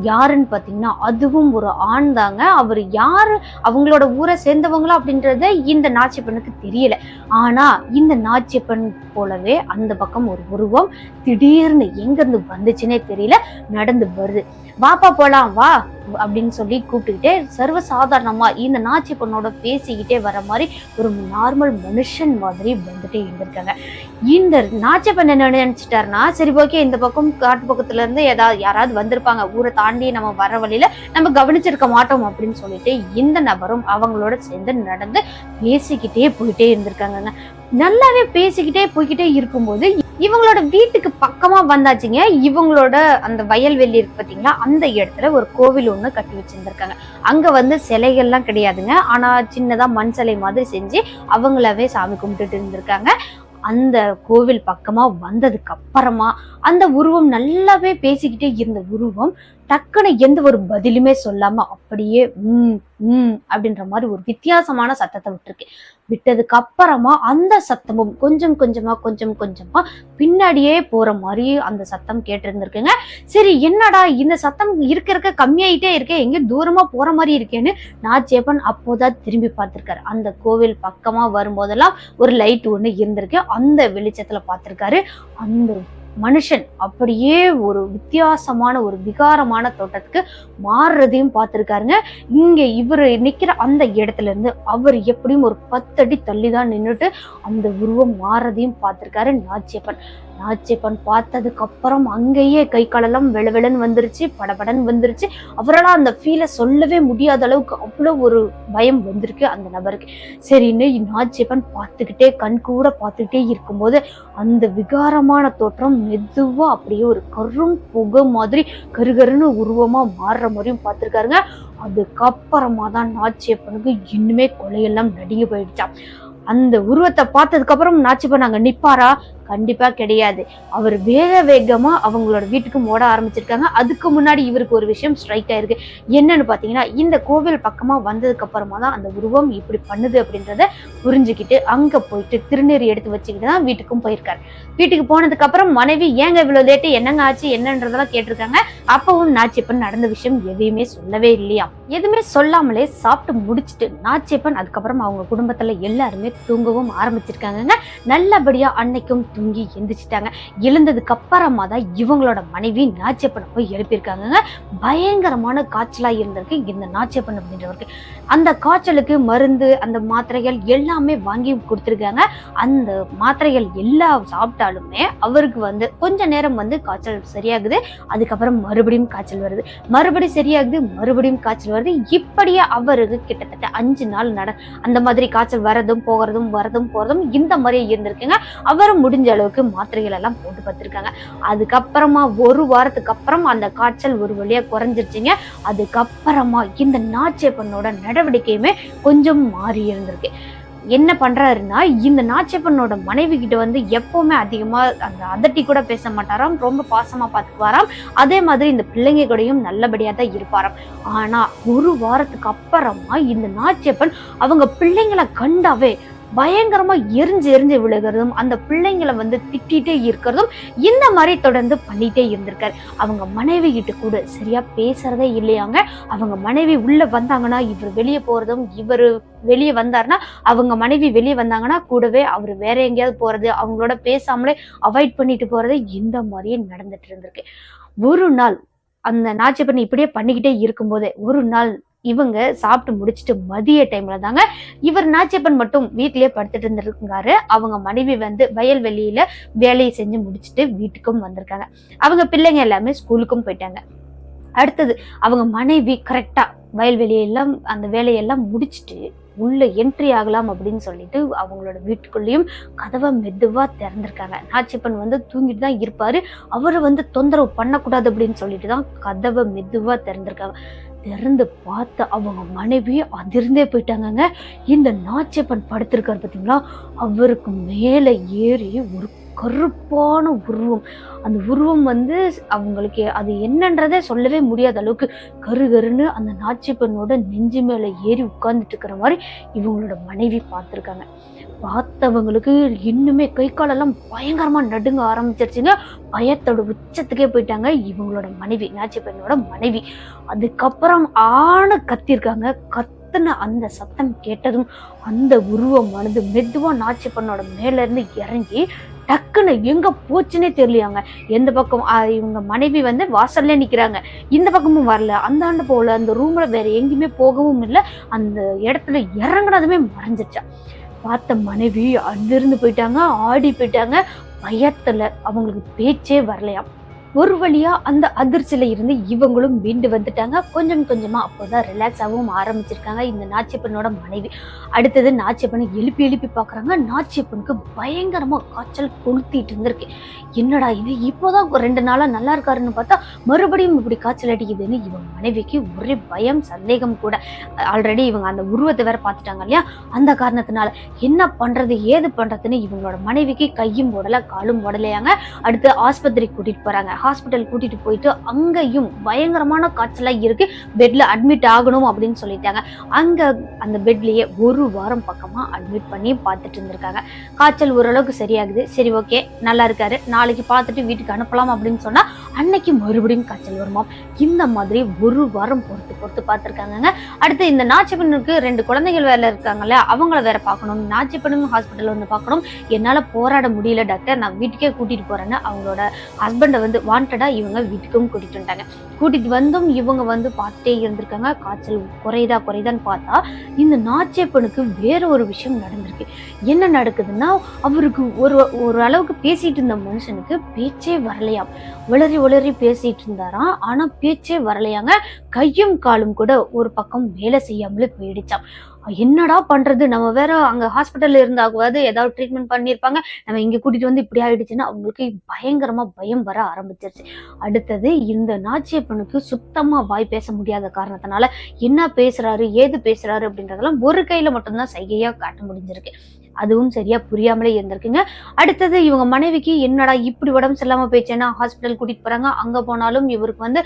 யாருன்னு பார்த்தீங்கன்னா அதுவும் ஒரு ஆண் தாங்க. அவர் யாரு? அவங்களோட ஊரை சேர்ந்தவங்களா அப்படின்றத இந்த நாச்சியப்பனுக்கு தெரியல. ஆனா இந்த நாச்சியப்பன் போலவே அந்த பக்கம் ஒரு உருவம் திடீர்னு எங்க இருந்து வந்துச்சுன்னே தெரியல. நடந்து வருது. வாப்பா போலாம். வா. அப்படின்னு சொல்லி கூப்பிட்டுக்கிட்டே சர்வசாதாரணமாக இந்த நாச்சி பொண்ணோட பேசிக்கிட்டே வர மாதிரி ஒரு நார்மல் மனுஷன் மாதிரி வந்துட்டே இருந்திருக்காங்க. இந்த நாச்சி பண்ண என்ன நினச்சிட்டாருன்னா சரி ஓகே இந்த பக்கம் காட்டு பக்கத்துலேருந்து ஏதாவது யாராவது வந்திருப்பாங்க ஊரை தாண்டி நம்ம வர வழியில் நம்ம கவனிச்சிருக்க மாட்டோம் அப்படின்னு சொல்லிட்டு இந்த நபரும் அவங்களோட சேர்ந்து நடந்து பேசிக்கிட்டே போயிட்டே இருந்திருக்காங்க நல்லாவே பேசிக்கிட்டே போய்கிட்டே இருக்கும்போது இவங்களோட வீட்டுக்கு பக்கமா வந்தாச்சுங்க. இவங்களோட அந்த வயல்வெளி இருக்கு பாத்தீங்களா? அந்த இடத்துல ஒரு கோவில் ஒண்ணு கட்டி வச்சிருந்திருக்காங்க. அங்க வந்து சிலைகள்லாம் கிடையாதுங்க. ஆனா சின்னதா மண் சிலை மாதிரி செஞ்சு அவங்களாவே சாமி கும்பிட்டுட்டு இருந்திருக்காங்க. அந்த கோவில் பக்கமா வந்ததுக்கு அப்புறமா அந்த உருவம் நல்லாவே பேசிக்கிட்டே இருந்த உருவம் டக்குன்னு எந்த ஒரு பதிலுமே சொல்லாம அப்படியே உம் உம் அப்படின்ற மாதிரி ஒரு வித்தியாசமான சத்தத்தை விட்டுருக்கு. விட்டதுக்கு அப்புறமா அந்த சத்தமும் கொஞ்சம் கொஞ்சமா கொஞ்சம் கொஞ்சமா பின்னாடியே போற மாதிரி அந்த சத்தம் கேட்டிருந்திருக்குங்க. சரி என்னடா இந்த சத்தம் இருக்க இருக்க கம்மியாயிட்டே இருக்கே எங்க தூரமா போற மாதிரி இருக்கேன்னு நாச்சேப்பன் அப்போதான் திரும்பி பார்த்திருக்காரு. அந்த கோவில் பக்கமா வரும்போதெல்லாம் ஒரு லைட் ஒண்ணு இருந்திருக்கு. அந்த வெளிச்சத்துல பார்த்திருக்காரு. அந்த மனுஷன் அப்படியே ஒரு வித்தியாசமான ஒரு விகாரமான தோட்டத்துக்கு மாறுறதையும் பார்த்திருக்காருங்க. இங்க இவர் நிக்கிற அந்த இடத்துல இருந்து அவர் எப்படியும் ஒரு பத்தடி தள்ளி தான் நின்றுட்டு அந்த உருவம் மாறுறதையும் பார்த்திருக்காரு நாச்சியப்பன். ராஜ்யப்பன் பார்த்ததுக்கு அப்புறம் அங்கேயே கை காலெல்லாம் வெளவெளன்னு வந்துருச்சு படபடன்னு வந்துருச்சு. அவரால் அந்த ஃபீலை சொல்லவே முடியாத அளவுக்கு அவ்வளோ ஒரு பயம் வந்திருக்கு அந்த நபருக்கு. சரின்னு ராஜ்யப்பன் பார்த்துக்கிட்டே கண் கூட பார்த்துக்கிட்டே இருக்கும்போது அந்த விகாரமான தோற்றம் மெதுவாக அப்படியே ஒரு கரும் புகை மாதிரி கருகருன்னு உருவமாக மாறுற மாதிரியும் பார்த்துருக்காருங்க. அதுக்கப்புறமா தான் நாச்சியப்பனுக்கு இன்னுமே கொலையெல்லாம் நடுங்கி போயிடுச்சான் அந்த உருவத்தை பார்த்ததுக்கப்புறம் நாச்சியப்பன் அங்கே நிற்பாரா கண்டிப்பாக கிடையாது. அவர் வேக வேகமாக அவங்களோட வீட்டுக்கு ஓட ஆரம்பிச்சிருக்காங்க. அதுக்கு முன்னாடி இவருக்கு ஒரு விஷயம் ஸ்ட்ரைக் ஆயிருக்கு. என்னன்னு பார்த்தீங்கன்னா இந்த கோவில் பக்கமாக வந்ததுக்கு அப்புறமா தான் அந்த உருவம் இப்படி பண்ணுது அப்படின்றத புரிஞ்சுக்கிட்டு அங்கே போயிட்டு திருநீர் எடுத்து வச்சுக்கிட்டு தான் வீட்டுக்கும் போயிருக்காரு. வீட்டுக்கு போனதுக்கு அப்புறம் மனைவி ஏங்க இவ்வளோ லேட்டு என்னங்க ஆச்சு? என்னன்றதெல்லாம் கேட்டிருக்காங்க. அப்பவும் நாச்சியப்பன் நடந்த விஷயம் எதையுமே சொல்லவே இல்லையா எதுவுமே சொல்லாமலே சாப்பிட்டு முடிச்சுட்டு நாச்சியப்பன் அதுக்கப்புறம் அவங்க குடும்பத்தில் எல்லாருமே தூங்கவும் ஆரம்பிச்சிருக்காங்கங்க. நல்லபடியாக அன்னைக்கும் தூங்கி எந்திரிச்சிட்டாங்க. எழுந்ததுக்கு அப்புறமா தான் இவங்களோட மனைவி நாச்சியப்பனை போய் எழுப்பியிருக்காங்க. பயங்கரமான காய்ச்சலா இருந்திருக்கு இந்த நாச்சியப்பன் அப்படின்றவருக்கு. அந்த காய்ச்சலுக்கு மருந்து அந்த மாத்திரைகள் எல்லாமே வாங்கி கொடுத்துருக்காங்க. அந்த மாத்திரைகள் எல்லாம் சாப்பிட்டாலுமே அவருக்கு வந்து கொஞ்ச நேரம் வந்து காய்ச்சல் சரியாகுது. அதுக்கப்புறம் மறுபடியும் காய்ச்சல் வருது. மறுபடியும் சரியாகுது மறுபடியும் காய்ச்சல் வருது. இப்படியே அவருக்கு கிட்டத்தட்ட அஞ்சு நாள் நட அந்த மாதிரி காய்ச்சல் வரதும் போகிறதும் வரதும் போகிறதும் இந்த மாதிரியே இருந்திருக்குங்க. அவரும் முடிஞ்ச அளவுக்கு மாத்திரைகள் எல்லாம் போட்டு பார்த்துருக்காங்க அதுக்கப்புறமா ஒரு வாரத்துக்கு அப்புறம் அந்த காய்ச்சல் ஒரு வழியாக குறைஞ்சிருச்சிங்க. அதுக்கப்புறமா இந்த நாச்சியப்பனோட நடவடிக்கையுமே கொஞ்சம் மாறி இருந்திருக்கு. என்ன பண்ணுறாருன்னா இந்த நாச்சியப்பனோட மனைவி கிட்ட வந்து எப்போவுமே அதிகமாக அந்த அதட்டி கூட பேச மாட்டாராம் ரொம்ப பாசமாக பார்த்துக்குவாராம் அதே மாதிரி இந்த பிள்ளைங்க கூடயும் நல்லபடியாக தான் இருப்பாராம். ஆனால் ஒரு வாரத்துக்கு அப்புறமா இந்த நாச்சியப்பன் அவங்க பிள்ளைங்களை கண்டாவே பயங்கரமா எரிஞ்சு எரிஞ்சு விழுகிறதும் அந்த பிள்ளைங்களை வந்து திட்டிகிட்டே இருக்கிறதும் இந்த மாதிரி தொடர்ந்து பண்ணிட்டே இருந்திருக்காரு. அவங்க மனைவி கிட்ட கூட சரியா பேசுறதே இல்லையாங்க. அவங்க மனைவி உள்ள வந்தாங்கன்னா இவர் வெளியே போறதும் இவர் வெளியே வந்தாருன்னா அவங்க மனைவி வெளியே வந்தாங்கன்னா கூடவே அவர் வேற எங்கேயாவது போறது அவங்களோட பேசாமலே அவாய்ட் பண்ணிட்டு போறது இந்த மாதிரியே நடந்துட்டு இருந்திருக்கு. ஒரு நாள் அந்த நாச்சியப்பன் இப்படியே பண்ணிக்கிட்டே இருக்கும்போதே ஒரு நாள் இவங்க சாப்பிட்டு முடிச்சுட்டு மதிய டைம்ல தாங்க இவர் நாச்சியப்பன் மட்டும் வீட்டிலேயே படுத்துட்டு இருந்திருக்காரு. அவங்க மனைவி வந்து வயல்வெளியில வேலையை செஞ்சு முடிச்சுட்டு வீட்டுக்கும் வந்திருக்காங்க. அவங்க பிள்ளைங்க எல்லாமே ஸ்கூலுக்கும் போயிட்டாங்க. அடுத்தது அவங்க மனைவி கரெக்டா வயல்வெளியெல்லாம் அந்த வேலையெல்லாம் முடிச்சுட்டு உள்ள என்ட்ரி ஆகலாம் அப்படின்னு சொல்லிட்டு அவங்களோட வீட்டுக்குள்ளேயும் கதவை மெதுவா திறந்திருக்காங்க. நாச்சியப்பன் வந்து தூங்கிட்டு தான் இருப்பாரு. அவரை வந்து தொந்தரவு பண்ணக்கூடாது அப்படின்னு சொல்லிட்டு தான் கதவை மெதுவா திறந்திருக்காங்க. திறந்து பார்த்த அவங்க மனைவி அதிர்ந்தே போயிட்டாங்கங்க. இந்த நாச்சியப்பன் படுத்திருக்கார் பார்த்தீங்களா அவருக்கு மேலே ஏறி ஒரு கருப்பான உருவம். அந்த உருவம் வந்து அவங்களுக்கு அது என்னன்றதே சொல்லவே முடியாத அளவுக்கு கரு கருன்னு அந்த நாச்சிப்பெண்ணோட நெஞ்சு மேலே ஏறி உட்கார்ந்துட்டு இருக்கிற மாதிரி இவங்களோட மனைவி பார்த்துருக்காங்க. பார்த்தவங்களுக்கு இன்னுமே கை காலெல்லாம் பயங்கரமாக நடுங்க ஆரம்பிச்சிருச்சுங்க. பயத்தோட உச்சத்துக்கே போயிட்டாங்க இவங்களோட மனைவி நாச்சிப்பெண்ணோட மனைவி. அதுக்கப்புறம் ஆணை கத்திருக்காங்க. கத்துன அந்த சத்தம் கேட்டதும் அந்த உருவமானது மெதுவாக நாச்சிப்பண்ணோட மேல மேலேருந்து இறங்கி டக்குன்னு எங்க போச்சுன்னே தெரியலையாங்க. எந்த பக்கம்? இவங்க மனைவி வந்து வாசல்ல நிக்கிறாங்க. இந்த பக்கமும் வரல. அந்த ஆண்டு போகல அந்த ரூம்ல வேற எங்கேயுமே போகவும் இல்லை. அந்த இடத்துல இறங்குனதுமே மறைஞ்சிருச்சா. பார்த்த மனைவி அதிர்ந்து போயிட்டாங்க ஆடி போயிட்டாங்க. பயத்தில் அவங்களுக்கு பேச்சே வரலையாம். ஒரு வழியா அந்த அதிர்ச்சியில இருந்து இவங்களும் மீண்டு வந்துட்டாங்க. கொஞ்சம் கொஞ்சமா அப்போதான் ரிலாக்ஸ் ஆகவும் ஆரம்பிச்சிருக்காங்க இந்த நாச்சியப்பனோட மனைவி. அடுத்தது நாச்சியப்பனை எழுப்பி எழுப்பி பாக்குறாங்க. நாச்சியப்பனுக்கு பயங்கரமா காய்ச்சல் கொளுத்திட்டு இருந்திருக்கு. என்னடா இது? இப்போதான் ரெண்டு நாளா நல்லா இருக்காருன்னு பார்த்தா மறுபடியும் இப்படி காய்ச்சல் அடிக்குதுன்னு இவங்க மனைவிக்கு ஒரே பயம் சந்தேகம் கூட. ஆல்ரெடி இவங்க அந்த உருவத்தை வேற பார்த்துட்டாங்க இல்லையா? அந்த காரணத்தினால என்ன பண்றது ஏது பண்றதுன்னு இவங்களோட மனைவிக்கு கையும் ஓடல காலும் ஓடலையாங்க. அடுத்து ஆஸ்பத்திரி கூட்டிட்டு போறாங்க. ஹாஸ்பிட்டல் கூட்டிட்டு போயிட்டு அங்கேயும் பயங்கரமான காய்ச்சலாக இருக்கு. பெட்ல அட்மிட் ஆகணும் அப்படின்னு சொல்லிட்டாங்க. அங்க அந்த பெட்லயே ஒரு வாரம் பக்கமா அட்மிட் பண்ணி பார்த்துட்டு இருந்திருக்காங்க. காய்ச்சல் ஓரளவுக்கு சரியாகுது. சரி ஓகே நல்லா இருக்காரு. நாளைக்கு பார்த்துட்டு வீட்டுக்கு அனுப்பலாம் அப்படின்னு சொன்னா அன்னைக்கு மறுபடியும் காய்ச்சல் வருமாம். இந்த மாதிரி ஒரு வாரம் பொறுத்து பொறுத்து பார்த்துருக்காங்க அடுத்து இந்த நாச்சிப்பனுக்கு ரெண்டு குழந்தைகள் வேலை இருக்காங்கல்ல அவங்கள வேற பார்க்கணும். நாச்சிப்பனும் ஹாஸ்பிட்டல் வந்து பார்க்கணும். என்னால போராட முடியல டாக்டர் நான் வீட்டுக்கே கூட்டிட்டு போறேன்னு அவங்களோட ஹஸ்பண்டை வந்து வாண்டடா இவங்க வீட்டுக்கும் கூட்டிட்டு வந்துட்டாங்க. கூட்டிட்டு வந்தும் இவங்க வந்து பார்த்துட்டே இருந்திருக்காங்க. காய்ச்சல் குறையுதா குறையுதான்னு பார்த்தா இந்த நாச்சியப்பனுக்கு வேற ஒரு விஷயம் நடந்திருக்கு. என்ன நடக்குதுன்னா அவருக்கு ஒரு ஒரு அளவுக்கு பேசிட்டு இருந்த மனுஷனுக்கு பேச்சே வரலையாம். உளறி உளறி பேசிட்டு இருந்தாராம். ஆனா பேச்சே வரலையாங்க. கையும் காலும் கூட ஒரு பக்கம் வேலை செய்யாமலே போயிடுச்சாம். என்னடா பண்றது? நம்ம வேற அங்க ஹாஸ்பிட்டல்ல இருந்தாவது ஏதாவது ட்ரீட்மெண்ட் பண்ணியிருப்பாங்க. நம்ம இங்க கூட்டிட்டு வந்து இப்படி ஆயிடுச்சுன்னா அவங்களுக்கு பயங்கரமா பயம் வர ஆரம்பிச்சிருச்சு. அடுத்தது இந்த நாச்சியப்பனுக்கு சுத்தமா வாய் பேச முடியாத காரணத்தினால என்ன பேசுறாரு ஏது பேசுறாரு அப்படின்றதெல்லாம் ஒரு கையில மட்டும்தான் சைகையா காட்ட முடிஞ்சிருக்கு. அதுவும் சரியா புரியாமலே இருந்திருக்குங்க. அடுத்தது இவங்க மனைவிக்கு என்னடா இப்படி உடம்பு சரியில்லாம போயிடுச்சேன்னா ஹாஸ்பிட்டல் கூட்டிட்டு போறாங்க. அங்க போனாலும் இவருக்கு வந்து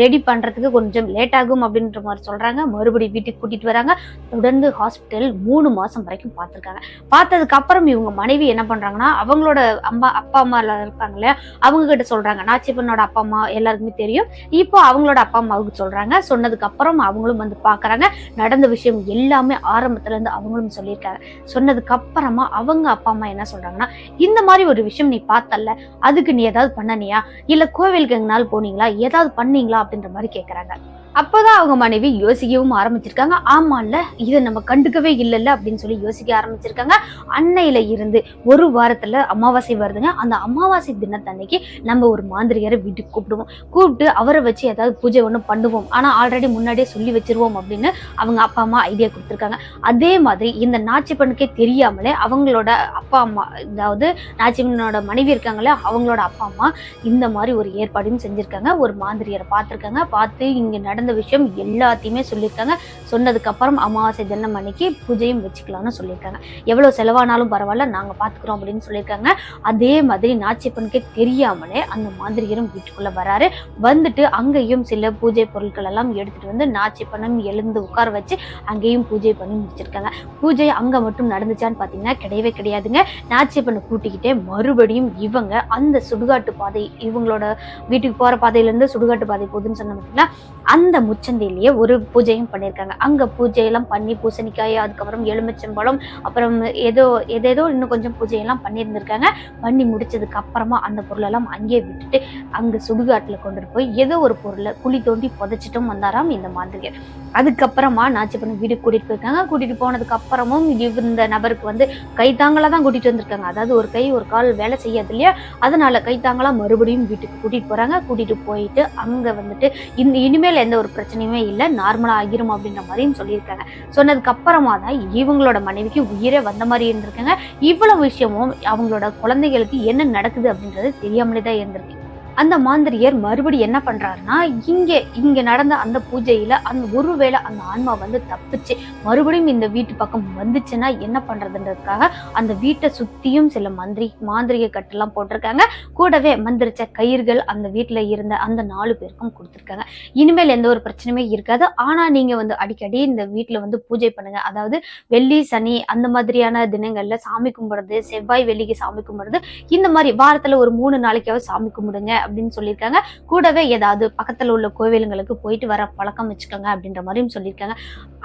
ரெடி பண்றதுக்கு கொஞ்சம் லேட் ஆகும் அப்படின்ற மாதிரி சொல்றாங்க. மறுபடியும் வீட்டுக்கு கூட்டிட்டு வராங்க. தொடர்ந்து ஹாஸ்பிட்டல் மூணு மாசம் வரைக்கும் பார்த்துருக்காங்க. பார்த்ததுக்கு அப்புறம் இவங்க மனைவி என்ன பண்றாங்கன்னா அவங்களோட அம்மா அப்பா அம்மா எல்லாம் இருப்பாங்க இல்லையா? அவங்க கிட்ட சொல்றாங்க நாச்சிப்பனோட அப்பா அம்மா எல்லாருக்குமே தெரியும். இப்போ அவங்களோட அப்பா அம்மாவுக்கு சொல்றாங்க. சொன்னதுக்கு அப்புறம் அவங்களும் வந்து பாக்குறாங்க நடந்த விஷயம் எல்லாமே ஆரம்பத்துல இருந்து அவங்களும் சொல்லியிருக்காங்க. சொன்னதுக்கு அப்புறமா அவங்க அப்பா அம்மா என்ன சொல்றாங்கன்னா இந்த மாதிரி ஒரு விஷயம் நீ பார்த்தல்ல அதுக்கு நீ ஏதாவது பண்ணனியா? இல்ல கோவிலுக்கு எங்கனாலும் போனீங்களா? ஏதாவது பண்ணீங்களா? அப்படின்ற மாதிரி கேக்குறாங்க. அப்போதான் அவங்க மனைவி யோசிக்கவும் ஆரம்பிச்சிருக்காங்க. ஆமா இதை நம்ம கண்டுக்கவே இல்லைல்ல அப்படின்னு சொல்லி யோசிக்க ஆரம்பிச்சிருக்காங்க. அன்னையில இருந்து ஒரு வாரத்துல அமாவாசை வருதுங்க. அந்த அமாவாசை தினத்தன்னைக்கு நம்ம ஒரு மாந்திரிகரை வீட்டுக்கு கூப்பிடுவோம். கூப்பிட்டு அவரை வச்சு ஏதாவது பூஜை ஒன்று பண்ணுவோம். ஆனால் ஆல்ரெடி முன்னாடியே சொல்லி வச்சிருவோம் அப்படின்னு அவங்க அப்பா அம்மா ஐடியா கொடுத்துருக்காங்க. அதே மாதிரி இந்த நாச்சிப்பனுக்கே தெரியாமலே அவங்களோட அப்பா அம்மா அதாவது நாச்சிப்பனோட மனைவி இருக்காங்களே அவங்களோட அப்பா அம்மா இந்த மாதிரி ஒரு ஏற்பாடையும் செஞ்சிருக்காங்க. ஒரு மாந்திரியரை பார்த்துருக்காங்க. பார்த்து இங்கே நடந்து நடந்த விஷயம் எல்லாத்தையுமே சொல்லியிருக்காங்க. சொன்னதுக்கப்புறம் அமாவாசை தினம் அன்னைக்கு பூஜையும் வச்சுக்கலாம்னு சொல்லியிருக்காங்க. எவ்வளோ செலவானாலும் பரவாயில்ல நாங்கள் பார்த்துக்குறோம் அப்படின்னு சொல்லியிருக்காங்க. அதே மாதிரி நாச்சியப்பனுக்கே தெரியாமலே அந்த மாந்திரிகரும் வீட்டுக்குள்ளே வராரு. வந்துட்டு அங்கேயும் சில பூஜை பொருட்கள் எல்லாம் எடுத்துகிட்டு வந்து நாச்சியப்பனும் எழுந்து உட்கார வச்சு அங்கேயும் பூஜை பண்ணி முடிச்சிருக்காங்க. பூஜை அங்கே மட்டும் நடந்துச்சான்னு பார்த்தீங்கன்னா கிடையவே கிடையாதுங்க. நாச்சியப்பனை கூட்டிக்கிட்டே மறுபடியும் இவங்க அந்த சுடுகாட்டு பாதை இவங்களோட வீட்டுக்கு போகிற பாதையிலேருந்து சுடுகாட்டு பாதை போகுதுன்னு சொன்ன அந்த அந்த முச்சந்தையிலேயே ஒரு பூஜையும் பண்ணியிருக்காங்க. அங்கே பூஜையெல்லாம் பண்ணி பூசணிக்காய் அதுக்கப்புறம் எலுமிச்சம்பழம் அப்புறம் ஏதோ எதேதோ இன்னும் கொஞ்சம் பூஜையெல்லாம் பண்ணியிருந்திருக்காங்க. பண்ணி முடிச்சதுக்கு அப்புறமா அந்த பொருளெல்லாம் அங்கேயே விட்டுட்டு அங்கே சுடுகாட்டில் கொண்டுட்டு போய் ஏதோ ஒரு பொருளை குழி தோண்டி புதைச்சிட்டும் வந்தாராம் இந்த மாந்திரிகர். அதுக்கப்புறமா நாச்சிப்பண்ண வீடு கூட்டிட்டு போயிருக்காங்க. கூட்டிட்டு போனதுக்கு அப்புறமும் இந்த நபருக்கு வந்து கைத்தாங்களா தான் கூட்டிட்டு வந்திருக்காங்க. அதாவது ஒரு கை ஒரு கால் வேலை செய்யாது இல்லையா? அதனால கைத்தாங்களா மறுபடியும் வீட்டுக்கு கூட்டிட்டு போறாங்க. கூட்டிட்டு போயிட்டு அங்க வந்துட்டு இந்த இனிமேல் எந்த ஒரு பிரச்சனையுமே இல்லை நார்மலா ஆகிரும் அப்படின்ற மாதிரியும் சொல்லியிருக்காங்க. சொன்னதுக்கு அப்புறமா தான் இவங்களோட மனைவிக்கு உயிரே வந்த மாதிரி இருந்திருக்காங்க. இவ்வளவு விஷயமும் அவங்களோட குழந்தைகளுக்கு என்ன நடக்குது அப்படின்றது தெரியாமலே தான் இருந்திருக்கு. அந்த மாந்திரியர் மறுபடி என்ன பண்றாருன்னா இங்கே இங்க நடந்த அந்த பூஜையில அந்த ஒருவேளை அந்த ஆன்மா வந்து தப்பிச்சு மறுபடியும் இந்த வீட்டு பக்கம் வந்துச்சுன்னா என்ன பண்றதுன்றதுக்காக அந்த வீட்டை சுத்தியும் சில மந்திரி மாந்திரிக கட்டெல்லாம் போட்டிருக்காங்க. கூடவே மந்திரிச்ச கயிறுகள் அந்த வீட்டுல இருந்த அந்த நாலு பேருக்கும் கொடுத்துருக்காங்க. இனிமேல் எந்த ஒரு பிரச்சனையுமே இருக்காது. ஆனா நீங்க வந்து அடிக்கடி இந்த வீட்டுல வந்து பூஜை பண்ணுங்க. அதாவது வெள்ளி சனி அந்த மாதிரியான தினங்கள்ல சாமி கும்பிடுறது செவ்வாய் வெள்ளிக்கு சாமி கும்பிடுறது இந்த மாதிரி வாரத்துல ஒரு மூணு நாளைக்காவது சாமி கும்பிடுங்க. அப்படின்னு சொல்லியிருக்காங்க. கூடவே ஏதாவது பக்கத்தில் உள்ள கோவிலுங்களுக்கு போயிட்டு வர பழக்கம் வச்சுக்கோங்க அப்படின்ற மாதிரியும் சொல்லியிருக்காங்க.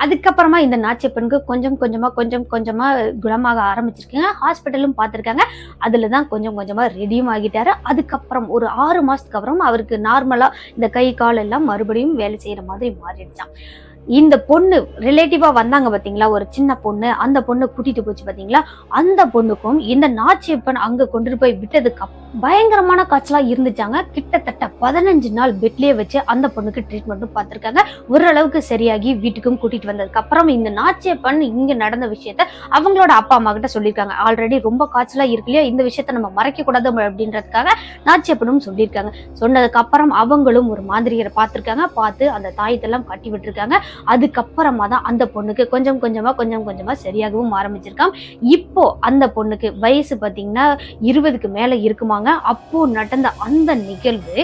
அதுக்கப்புறமா இந்த நாச்சியப்பனுக்கு கொஞ்சம் கொஞ்சமாக கொஞ்சம் கொஞ்சமாக குணமாக ஆரம்பிச்சிருக்காங்க. ஹாஸ்பிட்டலும் பார்த்துருக்காங்க. அதுல தான் கொஞ்சம் கொஞ்சமாக ரெடியும் ஆகிட்டாரு. அதுக்கப்புறம் ஒரு ஆறு மாதத்துக்கு அப்புறம் அவருக்கு நார்மலாக இந்த கை கால் எல்லாம் மறுபடியும் வேலை செய்கிற மாதிரி மாறிடுச்சான் இந்த பொண்ணு ரிலேட்டிவா வந்தாங்க பாத்தீங்களா? ஒரு சின்ன பொண்ணு அந்த பொண்ணு கூட்டிட்டு போச்சு பாத்தீங்களா? அந்த பொண்ணுக்கும் இந்த நாச்சியப்பன் அங்க கொண்டுட்டு போய் விட்டதுக்கு பயங்கரமான காய்ச்சலா இருந்துச்சாங்க. கிட்டத்தட்ட பதினஞ்சு நாள் பெட்லயே வச்சு அந்த பொண்ணுக்கு ட்ரீட்மெண்ட்டும் பார்த்திருக்காங்க ஓரளவுக்கு சரியாகி வீட்டுக்கும் கூட்டிட்டு வந்ததுக்கு அப்புறம் இந்த நாச்சியப்பன் இங்க நடந்த விஷயத்த அவங்களோட அப்பா அம்மா கிட்ட சொல்லியிருக்காங்க. ஆல்ரெடி ரொம்ப காய்ச்சலா இருக்கு இல்லையா? இந்த விஷயத்த நம்ம மறைக்க கூடாது அப்படின்றதுக்காக நாச்சியப்பனும் சொல்லியிருக்காங்க. சொன்னதுக்கு அப்புறம் அவங்களும் ஒரு மாதிரியரை பார்த்திருக்காங்க. பார்த்து அந்த தாயத்தெல்லாம் கட்டி விட்டுருக்காங்க. அதுக்கப்புறமா தான் அந்த பொண்ணுக்கு கொஞ்சம் கொஞ்சமா கொஞ்சம் கொஞ்சமா சரியாகவும் ஆரம்பிச்சிருக்கான் இப்போ அந்த பொண்ணுக்கு வயசு பார்த்தீங்கன்னா இருபதுக்கு மேல இருக்குமாங்க. அப்போ நடந்த அந்த நிகழ்வு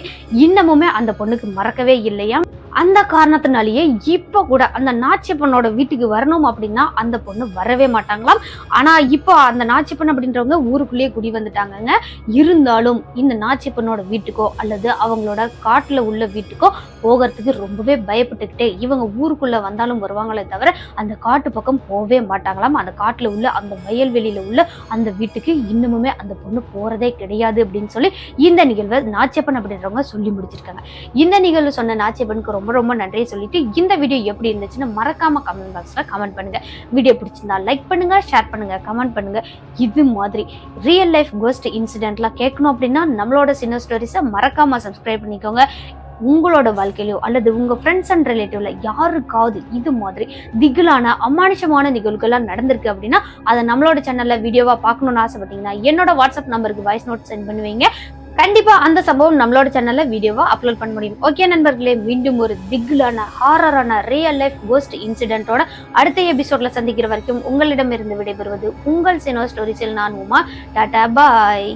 இன்னமுமே அந்த பொண்ணுக்கு மறக்கவே இல்லையா? அந்த காரணத்தினாலேயே இப்போ கூட அந்த நாச்சியப்பனோட வீட்டுக்கு வரணும் அப்படின்னா அந்த பொண்ணு வரவே மாட்டாங்களாம். ஆனால் இப்போ அந்த நாச்சியப்பன் அப்படின்றவங்க ஊருக்குள்ளேயே குடி வந்துட்டாங்கங்க. இருந்தாலும் இந்த நாச்சியப்பனோட வீட்டுக்கோ அல்லது அவங்களோட காட்டில் உள்ள வீட்டுக்கோ போகிறதுக்கு ரொம்பவே பயப்பட்டுக்கிட்டே இவங்க ஊருக்குள்ளே வந்தாலும் வருவாங்களே தவிர அந்த காட்டு பக்கம் போகவே மாட்டாங்களாம். அந்த காட்டில் உள்ள அந்த வயல்வெளியில் உள்ள அந்த வீட்டுக்கு இன்னுமுமே அந்த பொண்ணு போகிறதே கிடையாது அப்படின்னு சொல்லி இந்த நிகழ்வை நாச்சியப்பன் அப்படின்றவங்க சொல்லி முடிச்சிருக்காங்க. இந்த நிகழ்வு சொன்ன நாச்சியப்பனுக்கு ரொம்ப ரொம்ப ரொம்ப நன்றியை சொல்லிட்டு இந்த வீடியோ எப்படி இருந்துச்சுன்னு மறக்காம கமெண்ட் பாக்ஸ்ல கமெண்ட் பண்ணுங்க. வீடியோ பிடிச்சிருந்தா லைக் பண்ணுங்க ஷேர் பண்ணுங்க கமெண்ட் பண்ணுங்க. இது மாதிரி ரியல் லைஃப் கோஸ்ட் இன்சிடென்ட்லாம் கேட்கணும் அப்படின்னா நம்மளோட சின்ன ஸ்டோரிஸை மறக்காம சப்ஸ்கிரைப் பண்ணிக்கோங்க. உங்களோட வாழ்க்கையிலோ அல்லது உங்க ஃப்ரெண்ட்ஸ் அண்ட் ரிலேட்டிவ்ல யாருக்காவது இது மாதிரி திகிலான அமானுஷமான நிகழ்வுகள்லாம் நடந்திருக்கு அப்படின்னா அதை நம்மளோட சேனல்ல வீடியோவா பார்க்கணும்னு ஆசைப்பட்டீங்கன்னா என்னோட வாட்ஸ்அப் நம்பருக்கு வாய்ஸ் நோட் சென்ட் பண்ணுவீங்க. கண்டிப்பா அந்த சம்பவம் நம்மளோட சேனல்ல வீடியோவா அப்லோட் பண்ண முடியும். ஓகே நண்பர்களே மீண்டும் ஒரு திகிலான ஹாரரான ரியல் லைஃப் கோஸ்ட் இன்சிடென்ட்டோட அடுத்த எபிசோட்ல சந்திக்கிற வரைக்கும் உங்களிடமிருந்து விடைபெறுவது உங்கள் சினோ ஸ்டோரிஸில் நான் உமா. டாடா பாய்